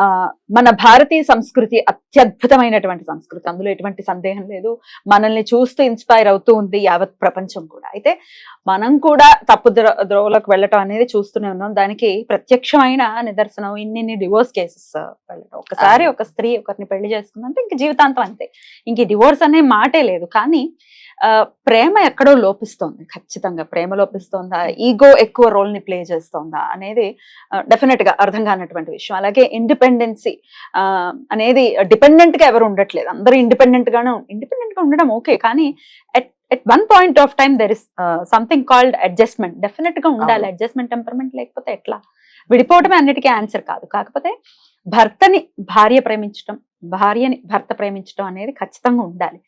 మన భారతీయ సంస్కృతి అత్యద్భుతమైనటువంటి సంస్కృతి. అందులో ఎటువంటి సందేహం లేదు. మనల్ని చూస్తూ ఇన్స్పైర్ అవుతూ ఉంది యావత్ ప్రపంచం కూడా. అయితే మనం కూడా తప్పు ద్రో- ద్రోవలోకి వెళ్ళటం అనేది చూస్తూనే ఉన్నాం. దానికి ప్రత్యక్షమైన నిదర్శనం ఇన్ని డివోర్స్ కేసెస్ వెళ్ళటం. ఒకసారి. ఒక స్త్రీ ఒకరిని పెళ్ళి చేసుకుందంటే ఇంక జీవితాంతం అంతే. ఇంక డివోర్స్ అనే మాటే లేదు. కానీ ప్రేమ ఎక్కడో లోపిస్తోంది ఖచ్చితంగా ప్రేమ లోపిస్తోందా? ఈగో ఎక్కువ రోల్ని ప్లే చేస్తోందా? అనేది డెఫినెట్గా అర్థం కానటువంటి విషయం. అలాగే ఇండిపెండెన్సీ అనేది డిపెండెంట్గా ఎవరు ఉండట్లేదు. అందరూ ఇండిపెండెంట్ గానే ఇండిపెండెంట్గా ఉండడం ఓకే కానీ at at one point of time there is something called adjustment. డెఫినెట్గా ఉండాలి. అడ్జస్ట్మెంట్ టెంపర్మెంట్ లేకపోతే ఎట్లా? విడిపోవటమే అన్నిటికీ ఆన్సర్ కాదు. కాకపోతే భర్తని భార్య ప్రేమించడం భార్యని భర్త ప్రేమించడం అనేది ఖచ్చితంగా ఉండాలి.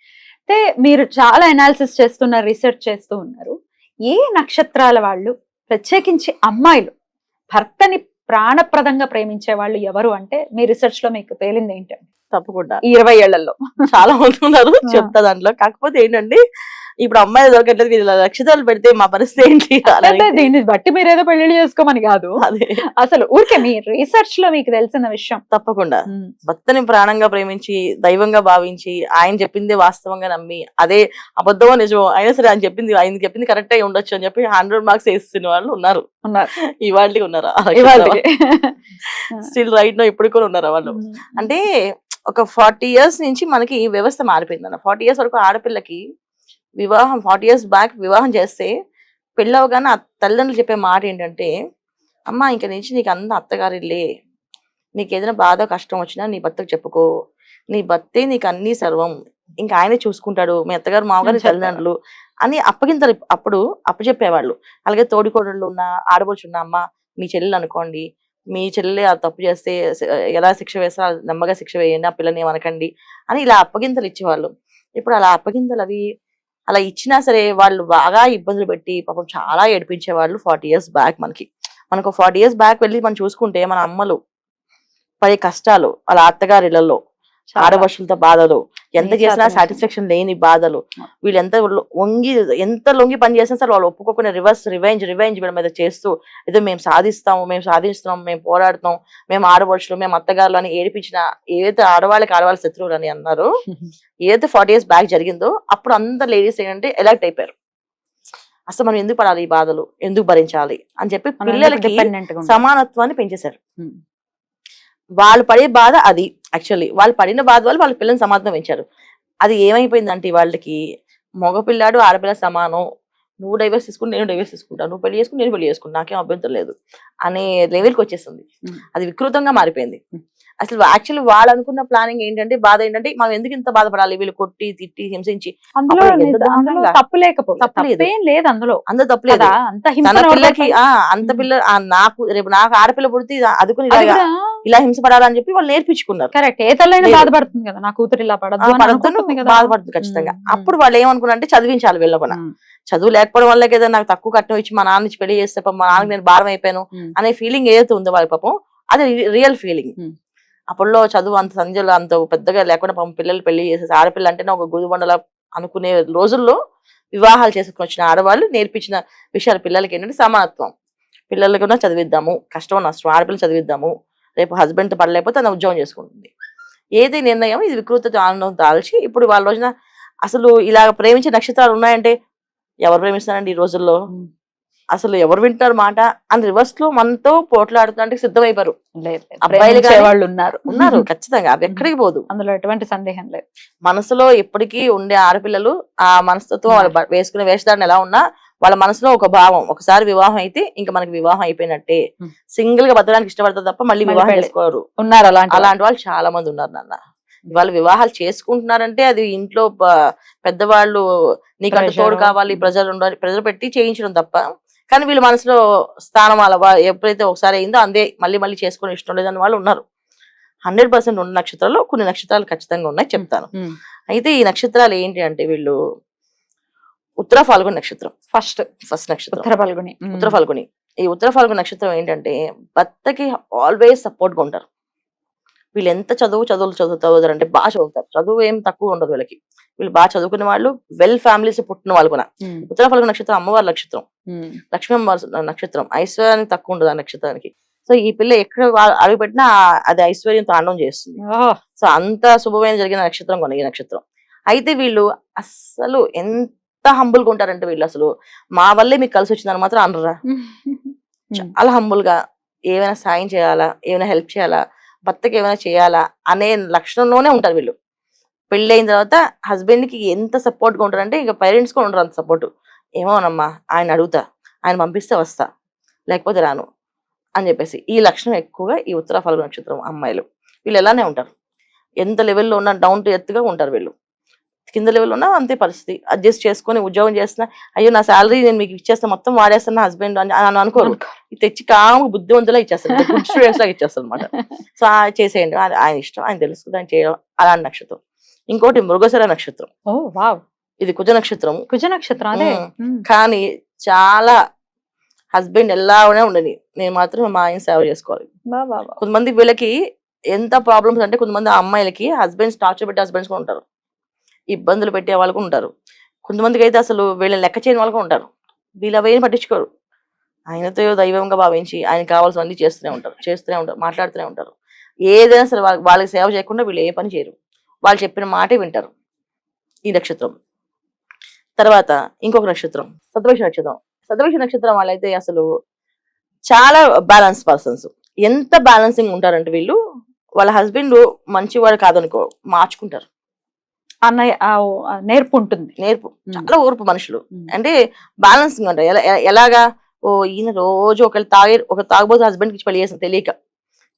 అయితే మీరు చాలా అనాలిసిస్ చేస్తున్నారు రీసెర్చ్ చేస్తూ ఉన్నారు. ఏ నక్షత్రాల వాళ్ళు ప్రత్యేకించి అమ్మాయిలు భర్తని ప్రాణప్రదంగా ప్రేమించే వాళ్ళు ఎవరు అంటే మీ రీసెర్చ్లో మీకు తేలింది ఏంటంటే తప్పకుండా. ఇరవై ఏళ్ళలో. చాలా మంది ఉన్నారు. చెప్తా దాంట్లో. కాకపోతే ఏంటంటే ఇప్పుడు అమ్మాయి దొరకట్లేదు వీళ్ళు నక్షత్రాలు పెడితే మా పరిస్థితి ఏంటి దీన్ని బట్టి మీరు ఏదో పెళ్ళి చేసుకోమని కాదు. అదే. అసలు ఊరికే మీ రీసెర్చ్లో మీకు తెలిసిన విషయం. తప్పకుండా. భర్తని ప్రాణంగా ప్రేమించి దైవంగా భావించి ఆయన చెప్పిందే వాస్తవంగా నమ్మి అదే అబద్ధమో నిజమో అయినా సరే ఆయన చెప్పింది ఆయన చెప్పింది కరెక్ట్ అయి ఉండొచ్చు అని చెప్పి హండ్రెడ్ మార్క్స్ వేస్తున్న వాళ్ళు ఉన్నారు. ఉన్నారు. ఇవాళ ఉన్నారు. స్టిల్ రైట్ నో ఇప్పుడు కూడా ఉన్నారు వాళ్ళు? అంటే ఒక ఫార్టీ ఇయర్స్ నుంచి మనకి ఈ వ్యవస్థ మారిపోయింది అన్న ఫార్టీ ఇయర్స్ వరకు ఆడపిల్లకి వివాహం ఫార్టీ ఇయర్స్ బ్యాక్ వివాహం చేస్తే పెళ్ళవగానే ఆ తల్లిదండ్రులు చెప్పే మాట ఏంటంటే అమ్మ ఇంక నుంచి నీకు అంత అత్తగారిల్లే. నీకు ఏదైనా బాధ కష్టం వచ్చినా నీ భర్తకు చెప్పుకో. నీ భర్తే నీకు అన్ని సర్వం. ఇంకా ఆయనే చూసుకుంటాడు. మీ అత్తగారు మామగారు. తల్లిదండ్రులు అని అప్పగింతలు అప్పుడు అప్పచెప్పేవాళ్ళు. అలాగే తోడికోడళ్ళు ఉన్న ఆడబడుచు ఉన్న అమ్మ మీ చెల్లెలు అనుకోండి. మీ చెల్లె ఆ తప్పు చేస్తే ఎలా శిక్ష వేస్తా? నెమ్మగా శిక్ష వేయండి. ఆ పిల్లని ఏమనకండి అని ఇలా అప్పగింతలు ఇచ్చేవాళ్ళు. ఇప్పుడు అలా అప్పగింతలు అవి అలా ఇచ్చినా సరే వాళ్ళు బాగా ఇబ్బందులు పెట్టి పాపం చాలా ఏడిపించేవాళ్ళు ఫార్టీ ఇయర్స్ బ్యాక్ మనకి. మనకు ఫార్టీ ఇయర్స్ బ్యాక్ వెళ్ళి మనం చూసుకుంటే మన అమ్మలు పడే కష్టాలు వాళ్ళ అత్తగారి ఆడపడుచులతో బాధలు. ఎంత చేసినా సాటిస్ఫాక్షన్ లేని బాధలు. వీళ్ళు ఎంత వంగి ఎంత లొంగి పని చేసినా సరే వాళ్ళు ఒప్పుకోకుండా రివర్స్ రివెంజ్ రివెంజ్ వీళ్ళ మీద చేస్తూ ఏదో మేము సాధిస్తాము మేము సాధిస్తున్నాం మేము పోరాడుతాం మేము ఆడపడుచులు మేము అత్తగారులు అని ఏడిపించిన ఏదైతే ఆడవాళ్ళకి ఆడవాళ్ళ శత్రువులు అని అన్నారు ఏదైతే ఫార్టీ ఇయర్స్ బ్యాక్ జరిగిందో అప్పుడు అందరు లేడీస్ ఏంటంటే ఎలక్ట్ అయిపోయారు. అసలు మనం ఎందుకు పడాలి ఈ బాధలు? ఎందుకు భరించాలి? అని చెప్పి పిల్లలకి. సమానత్వాన్ని పెంచేశారు. వాళ్ళు పడే బాధ అది. యాక్చువల్లీ వాళ్ళు పడిన బాధ వల్ల వాళ్ళ పిల్లల్ని పెంచారు అది ఏమైపోయిందంటే వాళ్ళకి మగపిల్లాడు ఆడపిల్ల సమానం. నువ్వు డైవర్స్ తీసుకుని నేను డైవర్స్ తీసుకుంటాను నువ్వు పెళ్ళి చేసుకుని నేను పెళ్ళి చేసుకుంటా. నాకేం అభ్యంతరం లేదు అనే లెవెల్కి వచ్చేస్తుంది. అది వికృతంగా మారిపోయింది. అసలు యాక్చువల్లీ వాళ్ళు అనుకున్న ప్లానింగ్ ఏంటంటే బాధ ఏంటంటే మనం ఎందుకు ఇంత బాధపడాలి? వీళ్ళు కొట్టి తిట్టి హింసించి. అందులో అందులో. తప్పు లేకపోతే తప్పు లేదు. తప్పేం లేదు అందులో. అందరూ తప్పలేదు కదా అంత పిల్లకి ఆ అంత పిల్ల నాకు రేపు నాకు ఆడపిల్ల పుడితే అదుకుని ఇలా హింసపడాలని చెప్పి వాళ్ళు నేర్పించుకున్నారు. కరెక్ట్ ఏ తల్లైనా. బాధపడుతుంది కదా? నా కూతురు ఇలా కదా. బాధపడుతుంది ఖచ్చితంగా. అప్పుడు వాళ్ళు ఏమనుకున్నారంటే చదివించాలి ఉమ్, చదువు లేకపోవడం వల్ల కదా నాకు తక్కువ కట్నం ఇచ్చి మా నాన్న ఇచ్చి పెళ్ళి చేస్తే మా నాన్నకి నేను భారం అయిపోయాను అనే ఫీలింగ్ ఏదైతే ఉందో వాళ్ళ పాపం అది రియల్ ఫీలింగ్. అప్పుడులో చదువు అంత సంజలు అంత పెద్దగా లేకుండా పాపం పిల్లలు పెళ్ళి చేసేసి ఆడపిల్ల అంటేనే ఒక గుదిబండలా అనుకునే రోజుల్లో వివాహాలు చేసుకుని వచ్చిన ఆడవాళ్ళు నేర్పించిన విషయాలు పిల్లలకి ఏంటంటే సమానత్వం. పిల్లలకి చదివిద్దాము. కష్టం నష్టం. ఆడపిల్ల చదివిద్దాము. రేపు హస్బెండ్ పడలేకపోతే తన ఉద్యోగం చేసుకుంటుంది. ఏది నిర్ణయం? ఇది వికృత ఆనందం దాల్చి ఇప్పుడు వాళ్ళ రోజున అసలు ఇలా ప్రేమించే నక్షత్రాలు ఉన్నాయంటే ఎవరు ప్రేమిస్తారండి ఈ రోజుల్లో. అసలు ఎవరు వింటారు మాట? అని రివర్స్లో మనతో. అబ్బాయిలు ప్రేమించే గాని వాళ్ళు ఉన్నారు. ఉన్నారు ఖచ్చితంగా. అవి ఎక్కడికి పోదు. అందులో ఎటువంటి సందేహం లేదు. మనసులో ఎప్పటికీ ఉండే ఆడపిల్లలు ఆ మనసుతో వేసుకునే వేషధారణ ఎలా ఉన్నా వాళ్ళ మనసులో ఒక భావం ఒకసారి వివాహం అయితే ఇంకా మనకి వివాహం అయిపోయినట్టే. సింగిల్గా బతకడానికి ఇష్టపడతారు తప్ప మళ్ళీ వివాహం. చేసుకోరు ఉన్నారు అలాంటి వాళ్ళు. అలాంటి వాళ్ళు చాలా మంది ఉన్నారు నాన్న ఇవాళ వివాహాలు చేసుకుంటున్నారంటే అది ఇంట్లో పెద్దవాళ్ళు నీకంటే. తోడు కావాలి ప్రజలు ఉండాలి ప్రజలు పెట్టి చేయించడం తప్ప కానీ వీళ్ళ మనసులో స్థానం అలా ఎప్పుడైతే ఒకసారి అయిందో అందే మళ్ళీ మళ్ళీ చేసుకుని ఇష్టం లేదని వాళ్ళు ఉన్నారు హండ్రెడ్ పర్సెంట్ ఉన్న నక్షత్రాల్లో కొన్ని నక్షత్రాలు ఖచ్చితంగా ఉన్నాయి చెప్తాను. అయితే ఈ నక్షత్రాలు ఏంటి అంటే వీళ్ళు ఉత్తర ఫాల్గుని నక్షత్రం. ఫస్ట్. ఫస్ట్ నక్షత్రం. ఉత్తర పల్గొని ఉమ్. ఉత్తర ఫాల్గుని. ఈ ఉత్తర ఫాల్గుని నక్షత్రం ఏంటంటే భర్తకి ఆల్వేస్ సపోర్ట్గా ఉంటారు. వీళ్ళు ఎంత చదువు చదువులు చదువు చదువుతారు అంటే బాగా చదువుతారు. చదువు ఏం తక్కువ ఉండదు వీళ్ళకి. వీళ్ళు బాగా చదువుకునే వాళ్ళు వెల్ ఫ్యామిలీస్ పుట్టిన వాళ్ళు కూడా. ఉత్తర ఫాల్గుని నక్షత్రం అమ్మవారి నక్షత్రం. లక్ష్మీ అమ్మవారి నక్షత్రం. ఐశ్వర్యానికి తక్కువ ఉండదు ఆ నక్షత్రానికి. సో ఈ పిల్ల ఎక్కడ అడుగు పెట్టినా అది ఐశ్వర్యం తాండవం చేస్తుంది. సో అంత శుభమైన జరిగిన నక్షత్రం కొన ఈ నక్షత్రం. అయితే వీళ్ళు అస్సలు ఎంత హంబుల్గా ఉంటారంటే వీళ్ళు అసలు. మా వల్లే మీకు కలిసి వచ్చిందని మాత్రం అనరా. చాలా హంబుల్గా ఏమైనా సాయం చేయాలా? ఏమైనా హెల్ప్ చేయాలా? భర్తకి ఏమైనా చేయాలా? అనే లక్షణంలోనే ఉంటారు వీళ్ళు. పెళ్ళి అయిన తర్వాత హస్బెండ్కి ఎంత సపోర్ట్గా ఉంటారంటే ఇక పేరెంట్స్ కూడా ఉండరు అంత సపోర్ట్ ఏమోనమ్మా ఆయన అడుగుతా ఆయన పంపిస్తే వస్తా లేకపోతే రాను అని చెప్పేసి. ఈ లక్షణం ఎక్కువగా ఈ ఉత్తర ఫల్గు నక్షత్రం అమ్మాయిలు. వీళ్ళు ఎలానే ఉంటారు. ఎంత లెవెల్లో ఉన్నా డౌన్ టు ఎత్తుగా ఉంటారు వీళ్ళు. కింద లెవెల్ ఉన్నా అంతే పరిస్థితి. అడ్జస్ట్ చేసుకొని ఉద్యోగం చేస్తున్నా అయ్యో నా శాలరీ నేను మీకు ఇచ్చేస్తా మొత్తం వాడేస్తాను హస్బెండ్ అని అని అనుకోరు. తెచ్చి కాము బుద్ధివంతులా ఇచ్చేస్తారు. గుడ్ స్టూడెంట్స్ లాగా ఇచ్చేస్తారు అనమాట సో ఆ చేసేయండి. ఆయన ఇష్టం ఆయన తెలుసు ఆయన చేయడం అలాంటి నక్షత్రం. ఇంకోటి మృగశిర నక్షత్రం. ఇది కుజ నక్షత్రం. కుజ నక్షత్రం అదే. కానీ చాలా హస్బెండ్ ఎలానే ఉండని. నేను మాత్రం మా ఆయన సేవ చేసుకోవాలి. కొంతమంది వీళ్ళకి ఎంత ప్రాబ్లమ్స్ అంటే కొంతమంది అమ్మాయిలకి హస్బెండ్స్ టార్చర్ పెట్టే హస్బెండ్స్ కూడా ఉంటారు. ఇబ్బందులు పెట్టే వాళ్ళు ఉంటారు. కొంతమందికి అయితే అసలు వీళ్ళని లెక్క చేయని వాళ్ళు ఉంటారు. వీళ్ళు అవేం పట్టించుకోరు. ఆయనతో దైవంగా భావించి ఆయన కావాల్సినవన్నీ చేస్తూనే ఉంటారు చేస్తూనే ఉంటారు మాట్లాడుతూనే ఉంటారు. ఏదైనా సరే వాళ్ళకి సేవ చేయకుండా వీళ్ళు ఏ పని చేయరు. వాళ్ళు చెప్పిన మాటే వింటారు. ఈ నక్షత్రం. తర్వాత ఇంకొక నక్షత్రం. సతవేష నక్షత్రం. సతవేష నక్షత్రం వాళ్ళైతే అసలు చాలా బ్యాలెన్స్ పర్సన్స్ ఎంత బ్యాలెన్సింగ్ ఉంటారంటే వీళ్ళు వాళ్ళ హస్బెండ్ మంచివాడు కాదనుకో మార్చుకుంటారు. ఆ, నేర్పు ఉంటుంది. నేర్పు. చాలా ఓర్పు మనుషులు. అంటే బ్యాలెన్సింగ్ అంటారు. ఎలా ఎలా- ఎలాగా ఓ ఈయన రోజు ఒకళ్ళు తాగే ఒక తాగబోతు హస్బెండ్కి పెళ్ళి చేసిన తెలియక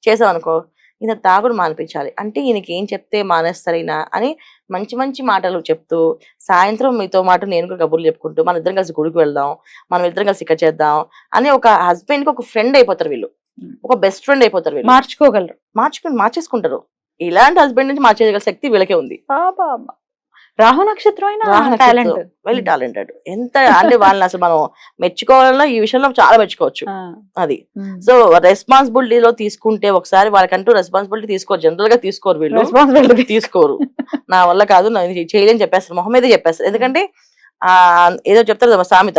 చేసాం అనుకో ఈయన తాగుడు మానిపించాలి. అంటే ఈయనకి ఏం చెప్తే మానేస్తారు ఈయన అని మంచి మంచి మాటలు చెప్తూ సాయంత్రం మీతో మాట నేను కూడా కబుర్లు చెప్పుకుంటూ మన ఇద్దరం కలిసి గుడికి వెళ్దాం మనం ఇద్దరం కలిసి ఇక్కడ చేద్దాం అని ఒక హస్బెండ్కి ఒక ఫ్రెండ్ అయిపోతారు వీళ్ళు. ఒక బెస్ట్ ఫ్రెండ్ అయిపోతారు వీళ్ళు. మార్చుకోగలరు. మార్చుకుని మార్చేసుకుంటారు. ఇలాంటి హస్బెండ్ నుంచి మార్చేయగల శక్తి వీళ్ళకే ఉంది. రాహు నక్షత్రం. టాలెంట్ వెరీ టాలెంటెడ్ ఎంత అంటే వాళ్ళని అసలు మనం మెచ్చుకోవాలన్నా ఈ విషయంలో చాలా మెచ్చుకోవచ్చు. అది. సో రెస్పాన్సిబిలిటీలో తీసుకుంటే ఒకసారి వాళ్ళకంటూ రెస్పాన్సిబిలిటీ తీసుకోరు. జనరల్గా తీసుకోరు వీళ్ళు. రెస్పాన్సిబిలిటీ తీసుకోరు. నా వల్ల కాదు చేయలేని చెప్పేస్తారు. మొహం మీదే చెప్పేస్తారు. ఎందుకంటే ఆ ఏదో చెప్తారు కదా సామెత.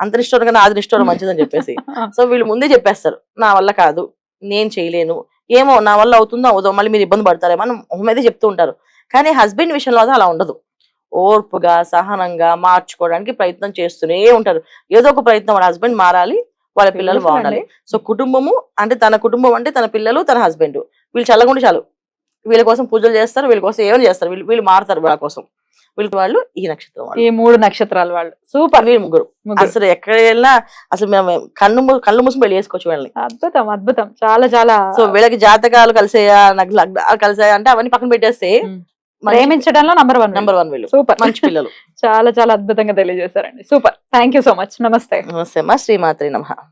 అంతరిష్టం కన్నా ఆదరిష్టం మంచిదని చెప్పేసి. సో వీళ్ళు ముందే చెప్పేస్తారు. నా వల్ల కాదు. నేను చేయలేను. ఏమో నా వల్ల అవుతుందో అవుదో మళ్ళీ మీరు ఇబ్బంది పడతారేమో అని మొహం మీదే చెప్తూ ఉంటారు. కానీ హస్బెండ్ విషయంలో అయితే అలా ఉండదు. ఓర్పుగా సహనంగా మార్చుకోవడానికి ప్రయత్నం చేస్తూనే ఉంటారు. ఏదో ఒక ప్రయత్నం వాళ్ళ హస్బెండ్ మారాలి వాళ్ళ పిల్లలు బాగుండాలి. సో కుటుంబము అంటే తన కుటుంబం అంటే తన పిల్లలు తన హస్బెండ్. వీళ్ళు చల్లకుండా చాలు. వీళ్ళ కోసం పూజలు చేస్తారు వీళ్ళ కోసం ఏమైనా చేస్తారు. వీళ్ళు వీళ్ళు మారుతారు వాళ్ళ కోసం. వీళ్ళకి వాళ్ళు ఈ నక్షత్రం వాళ్ళు. ఈ మూడు నక్షత్రాలు వాళ్ళు. సూపర్ వీళ్ళు ముగ్గురు. అసలు ఎక్కడ వెళ్ళినా అసలు మేము కన్ను మూ- కళ్ళు మూసుకు పెళ్ళి చేసుకోవచ్చు వీళ్ళని. అద్భుతం అద్భుతం. చాలా చాలా సో వీళ్ళకి జాతకాలు కలిసాయా నాకు లగ్నాలు కలిసాయా అంటే అవన్నీ పక్కన పెట్టేస్తే. ప్రేమించడంలో నంబర్ వన్ నెంబర్ వన్ వీళ్ళు. సూపర్ మంచి పిల్లలు. చాలా చాలా అద్భుతంగా తెలియజేశారండి. Super thank you so much నమస్తే నమస్తే అమ్మా. శ్రీమాత్రి నమ.